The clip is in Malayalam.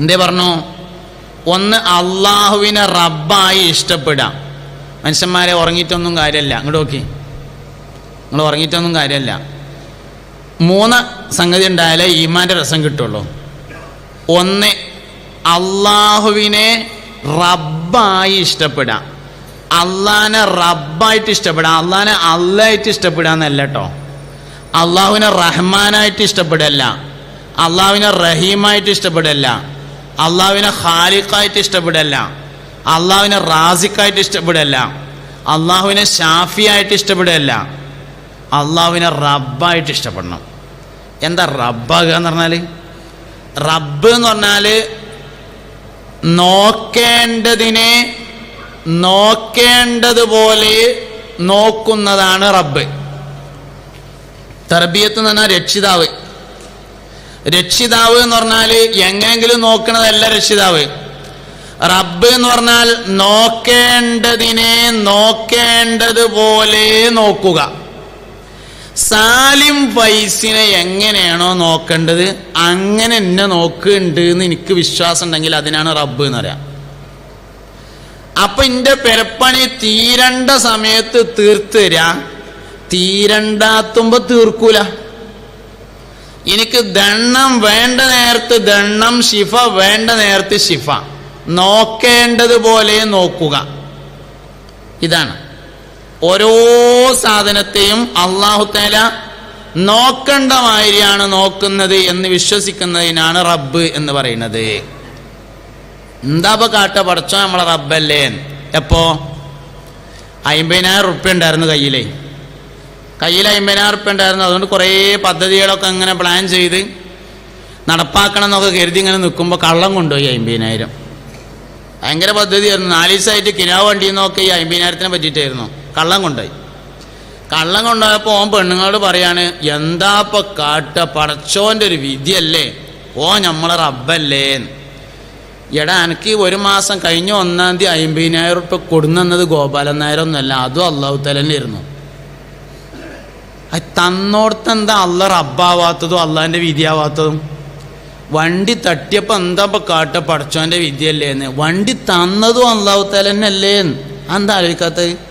എന്തേ പറഞ്ഞു? ഒന്ന് അള്ളാഹുവിനെ റബ്ബായി ഇഷ്ടപ്പെടാം മനുഷ്യന്മാരെ ഉറങ്ങിയിട്ടൊന്നും കാര്യമല്ല ഇങ്ങോട്ട് നോക്കി. നിങ്ങൾ ഉറങ്ങിയിട്ടൊന്നും കാര്യമല്ല മൂന്ന് സംഗതി ഉണ്ടായാലേ ഈമാന്റെ രസം കിട്ടുള്ളൂ. ഒന്ന് അള്ളാഹുവിനെ റബ്ബായി ഇഷ്ടപ്പെടാം അള്ളാഹിനെ റബ്ബായിട്ട് ഇഷ്ടപ്പെടാം അള്ളാഹിനെ അള്ളായിട്ട് ഇഷ്ടപ്പെടാന്നല്ല കേട്ടോ അള്ളാഹുവിനെ റഹ്മാനായിട്ട് ഇഷ്ടപ്പെടല്ല അള്ളാഹുവിനെ റഹീമായിട്ട് ഇഷ്ടപ്പെടല്ല അള്ളാഹുവിനെ ഖാലിഖായിട്ട് ഇഷ്ടപ്പെടല്ല. അള്ളാവിനെ റാസിക്കായിട്ട് ഇഷ്ടപ്പെടല്ല. അള്ളാഹുവിനെ ഷാഫിയായിട്ട് ഇഷ്ടപ്പെടല്ല. അള്ളാഹുവിനെ റബ്ബായിട്ട് ഇഷ്ടപ്പെടണം. എന്താ റബ്ബാകുക എന്ന് പറഞ്ഞാൽ റബ്ബ് എന്ന് പറഞ്ഞാൽ നോക്കേണ്ടതിനെ നോക്കേണ്ടതുപോലെ നോക്കുന്നതാണ് റബ്ബ്. തർബിയത്ത് എന്ന് പറഞ്ഞാൽ രക്ഷിതാവ്. രക്ഷിതാവ് എന്ന് പറഞ്ഞാൽ എങ്ങെങ്കിലും നോക്കണതല്ല രക്ഷിതാവ്. റബ്ബ് എന്ന് പറഞ്ഞാൽ നോക്കേണ്ടതിനെ നോക്കേണ്ടതുപോലെ നോക്കുക. സാലിം വൈസിനെ എങ്ങനെയാണോ നോക്കേണ്ടത് അങ്ങനെ എന്നെ നോക്കുന്നുണ്ട് എന്ന് എനിക്ക് വിശ്വാസം ഉണ്ടെങ്കിൽ അതിനാണ് റബ്ബ് എന്ന് പറയാം. അപ്പൊ എന്റെ പെരപ്പണി തീരണ്ട സമയത്ത് തീർത്തു തരാ. തീരണ്ടാത്തുമ്പോ തീർക്കൂല. എനിക്ക് ദണ്ണം വേണ്ട നേരത്ത് ദണ്ണം ശിഫ വേണ്ട നേരത്ത് ശിഫ. നോക്കേണ്ടതുപോലെ നോക്കുക. ഇതാണ്. ഓരോ സാധനത്തെയും അള്ളാഹു തേല നോക്കേണ്ട മാതിരിയാണ് നോക്കുന്നത് എന്ന് വിശ്വസിക്കുന്നതിനാണ് റബ്ബ് എന്ന് പറയുന്നത്. എന്താപ്പോ കാട്ട? പഠിച്ചോ നമ്മളെ റബ്ബല്ലേ എപ്പോ? അമ്പതിനായിരം റുപ്യ ഉണ്ടായിരുന്നു കയ്യിലേ. കയ്യിൽ അമ്പതിനായിരം ഉണ്ടായിരുന്നു അതുകൊണ്ട് കുറേ പദ്ധതികളൊക്കെ അങ്ങനെ പ്ലാൻ ചെയ്ത് നടപ്പാക്കണം എന്നൊക്കെ കരുതി ഇങ്ങനെ നിൽക്കുമ്പോൾ കള്ളം കൊണ്ടുപോയി അമ്പതിനായിരം ഭയങ്കര പദ്ധതിയായിരുന്നു. നാല് ദിവസമായിട്ട് കിനാവ് വണ്ടി നിന്നൊക്കെ ഈ അമ്പതിനായിരത്തിനെ പറ്റിയിട്ടായിരുന്നു. കള്ളം കൊണ്ടുപോയി. കള്ളം കൊണ്ടുപോയപ്പോൾ ഓൻ പെണ്ണുങ്ങളോട് പറയാണ് എന്താപ്പൊ കാട്ട പടച്ചോന്റെ ഒരു വിധിയല്ലേ? ഓ നമ്മളെ റബ്ബല്ലേ? എടാ എനിക്ക് ഒരു മാസം കഴിഞ്ഞ ഒന്നാം തീയതി അമ്പതിനായിരം ഉറുപ്പ്യ കൊടുന്നത് ഗോപാലൻ നായരൊന്നുമല്ല അതും അള്ളാഹു തലന്നായിരുന്നു അത് തന്നോടത്തെന്താ അല്ല റബ്ബാവാത്തതും അള്ളാന്റെ വിധിയാവാത്തതും? വണ്ടി തട്ടിയപ്പോൾ എന്താ ഇപ്പം കാട്ട പഠിച്ചോന്റെ വിധിയല്ലേന്ന്? വണ്ടി തന്നതും അള്ളാഹു തലന്നല്ലേ എന്താ ആലോചിക്കാത്തത്?